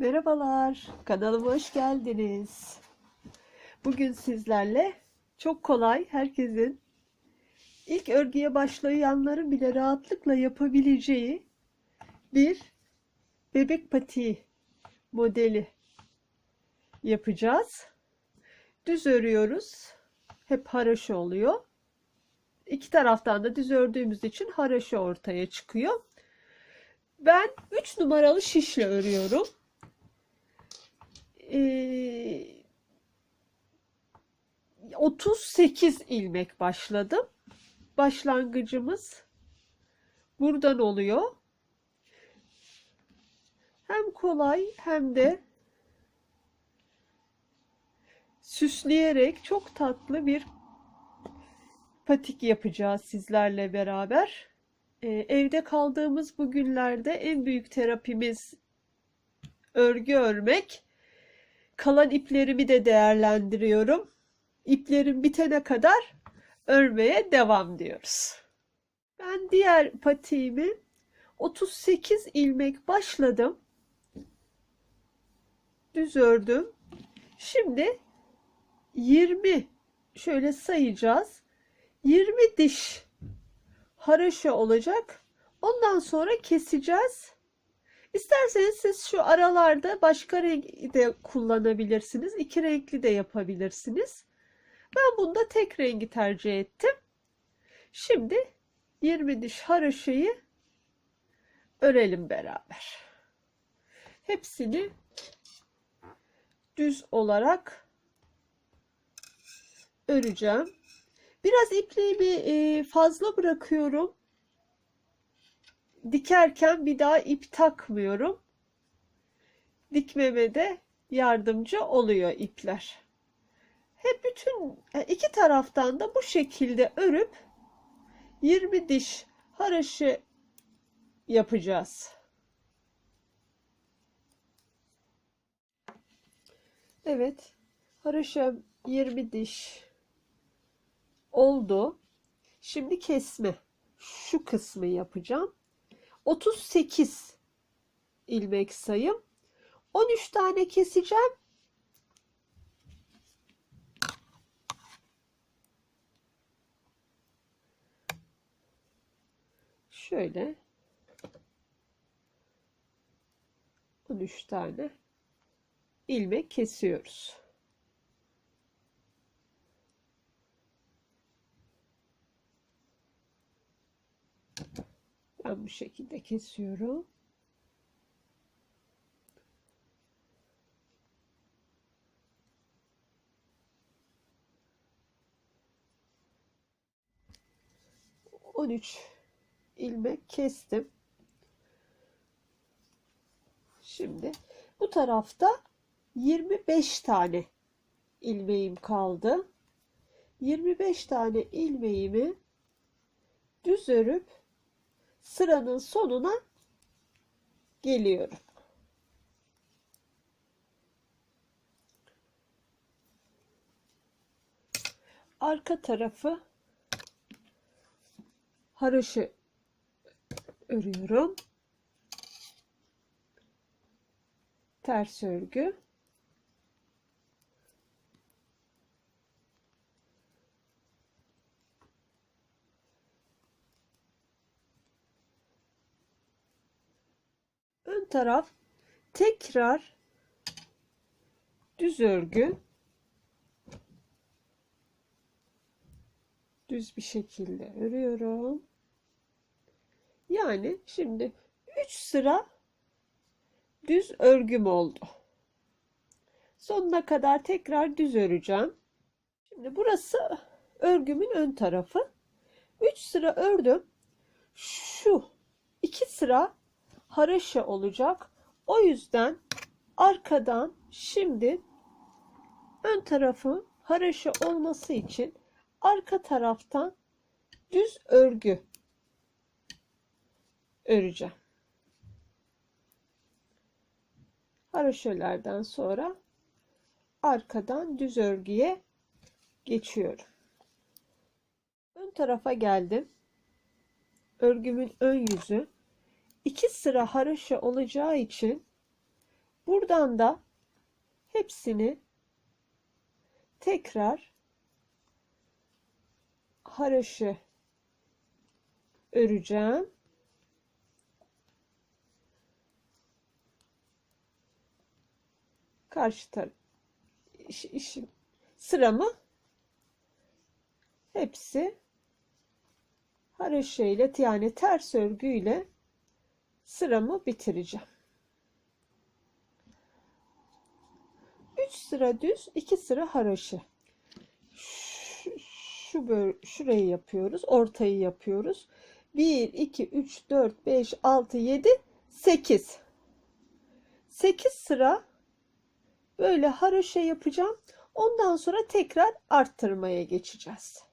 Merhabalar, kanalıma hoş geldiniz. Bugün sizlerle çok kolay, herkesin ilk örgüye başlayanların bile rahatlıkla yapabileceği bir bebek patiği modeli yapacağız. Düz örüyoruz. Hep haraşo oluyor. İki taraftan da düz ördüğümüz için haraşo ortaya çıkıyor. Ben 3 numaralı şişle örüyorum. Ee, 38 ilmek başladım. Başlangıcımız buradan oluyor. Hem kolay hem de süsleyerek çok tatlı bir patik yapacağız sizlerle beraber. Ee, evde kaldığımız bu günlerde en büyük terapimiz örgü örmek. Kalan iplerimi de değerlendiriyorum. İplerim bitene kadar örmeye devam diyoruz. Ben diğer patiğimi 38 ilmek başladım. Düz ördüm. Şimdi 20 şöyle sayacağız. 20 diş haraşo olacak. Ondan sonra keseceğiz. İsterseniz siz şu aralarda başka renk de kullanabilirsiniz. İki renkli de yapabilirsiniz. Ben bunda tek rengi tercih ettim. Şimdi 20 diş haraşayı örelim beraber. Hepsini düz olarak öreceğim. Biraz ipliğimi fazla bırakıyorum dikerken bir daha ip takmıyorum. Dikmeme de yardımcı oluyor ipler. Hep bütün iki taraftan da bu şekilde örüp 20 diş haraşı yapacağız. Evet, haraşa 20 diş oldu. Şimdi kesme. Şu kısmı yapacağım. 38 ilmek sayım. 13 tane keseceğim. Şöyle 13 tane ilmek kesiyoruz. Ben bu şekilde kesiyorum. On üç ilmek kestim. Şimdi bu tarafta 25 tane ilmeğim kaldı. 25 tane ilmeğimi düz örüp sıranın sonuna geliyorum. Arka tarafı haroşa örüyorum. Ters örgü. Ön taraf tekrar düz örgü düz bir şekilde örüyorum. Yani şimdi 3 sıra düz örgüm oldu. Sonuna kadar tekrar düz öreceğim. Şimdi burası örgümün ön tarafı. 3 sıra ördüm. Şu iki sıra haraşa olacak. O yüzden arkadan şimdi ön tarafı haraşa olması için arka taraftan düz örgü öreceğim. Haraşalardan sonra arkadan düz örgüye geçiyorum. Ön tarafa geldim. Örgümün ön yüzü iki sıra haraşo olacağı için Buradan da hepsini tekrar haraşı öreceğim. Karşı taraf iş, işim sıramı hepsi haroşayla yani ters örgüyle sıramı bitireceğim. 3 sıra düz, 2 sıra haroşa. Şu, şu şurayı yapıyoruz, ortayı yapıyoruz. 1 2 3 4 5 6 7 8. 8 sıra böyle haroşa yapacağım. Ondan sonra tekrar arttırmaya geçeceğiz.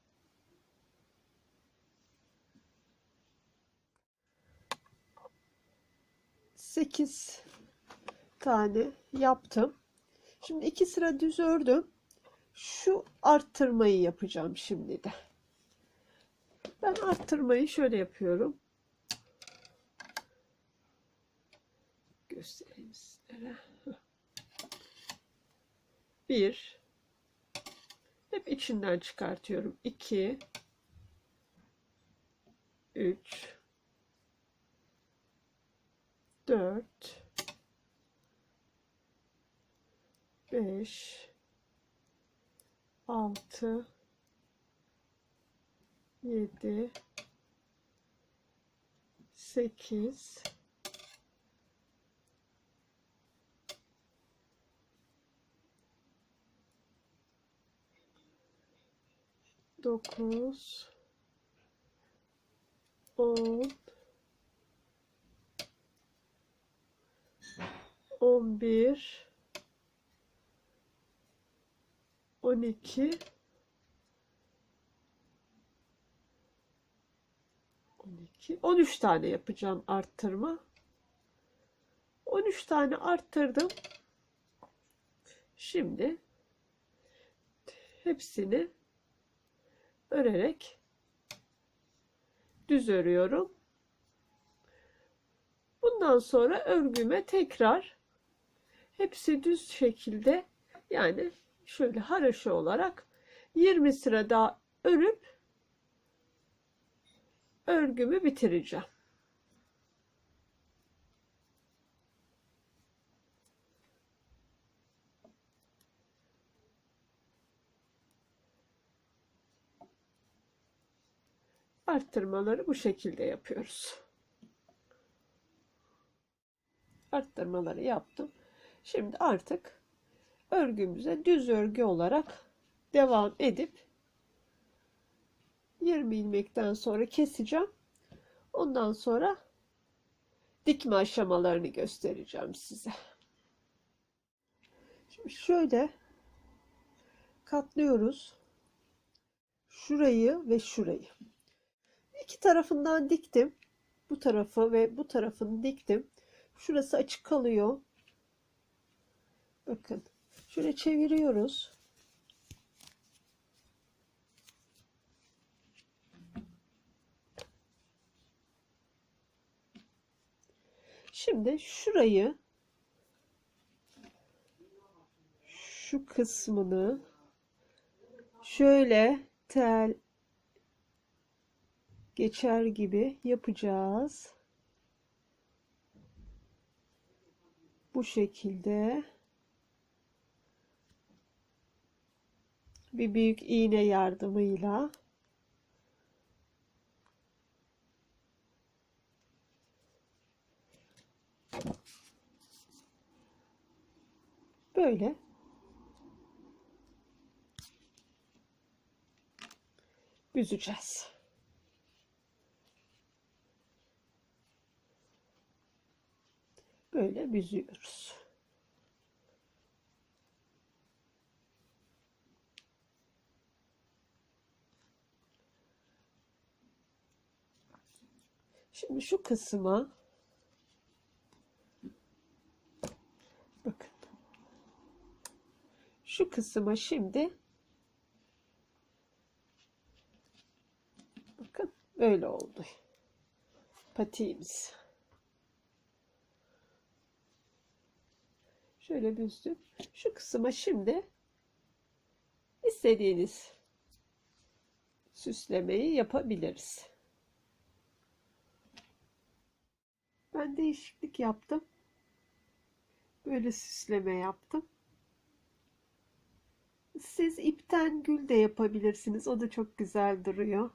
Sekiz tane yaptım. Şimdi iki sıra düz ördüm. Şu arttırmayı yapacağım şimdi de. Ben arttırmayı şöyle yapıyorum. Göstereyim sizlere. Bir. Hep içinden çıkartıyorum. İki. Üç. Dört. Beş. Altı. Yedi. Sekiz. dokuz, on, on bir, on iki, on iki, on üç tane yapacağım arttırma. On üç tane arttırdım. Şimdi hepsini örerek düz örüyorum. Bundan sonra örgüme tekrar hepsi düz şekilde yani şöyle haraşo olarak 20 sıra daha örüp örgümü bitireceğim. arttırmaları bu şekilde yapıyoruz. Arttırmaları yaptım. Şimdi artık örgümüze düz örgü olarak devam edip 20 ilmekten sonra keseceğim. Ondan sonra dikme aşamalarını göstereceğim size. Şimdi şöyle katlıyoruz. Şurayı ve şurayı. İki tarafından diktim. Bu tarafı ve bu tarafını diktim. Şurası açık kalıyor. Bakın. Şöyle çeviriyoruz. Şimdi şurayı şu kısmını şöyle tel geçer gibi yapacağız. Bu şekilde bir büyük iğne yardımıyla böyle büzeceğiz. Böyle büzüyoruz. Şimdi şu kısma bakın. Şu kısma şimdi bakın böyle oldu. Patiğimiz. Şöyle büzdüm. Şu kısma şimdi istediğiniz süslemeyi yapabiliriz. Ben değişiklik yaptım. Böyle süsleme yaptım. Siz ipten gül de yapabilirsiniz. O da çok güzel duruyor.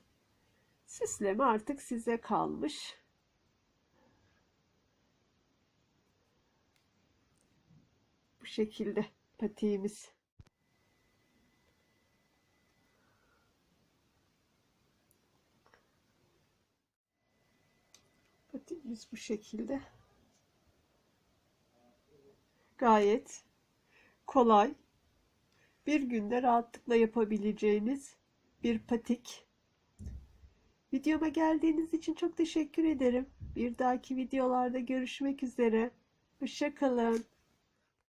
Süsleme artık size kalmış. Bu şekilde patiğimiz. Patiğimiz bu şekilde. Gayet kolay. Bir günde rahatlıkla yapabileceğiniz bir patik. Videoma geldiğiniz için çok teşekkür ederim. Bir dahaki videolarda görüşmek üzere. Hoşça kalın.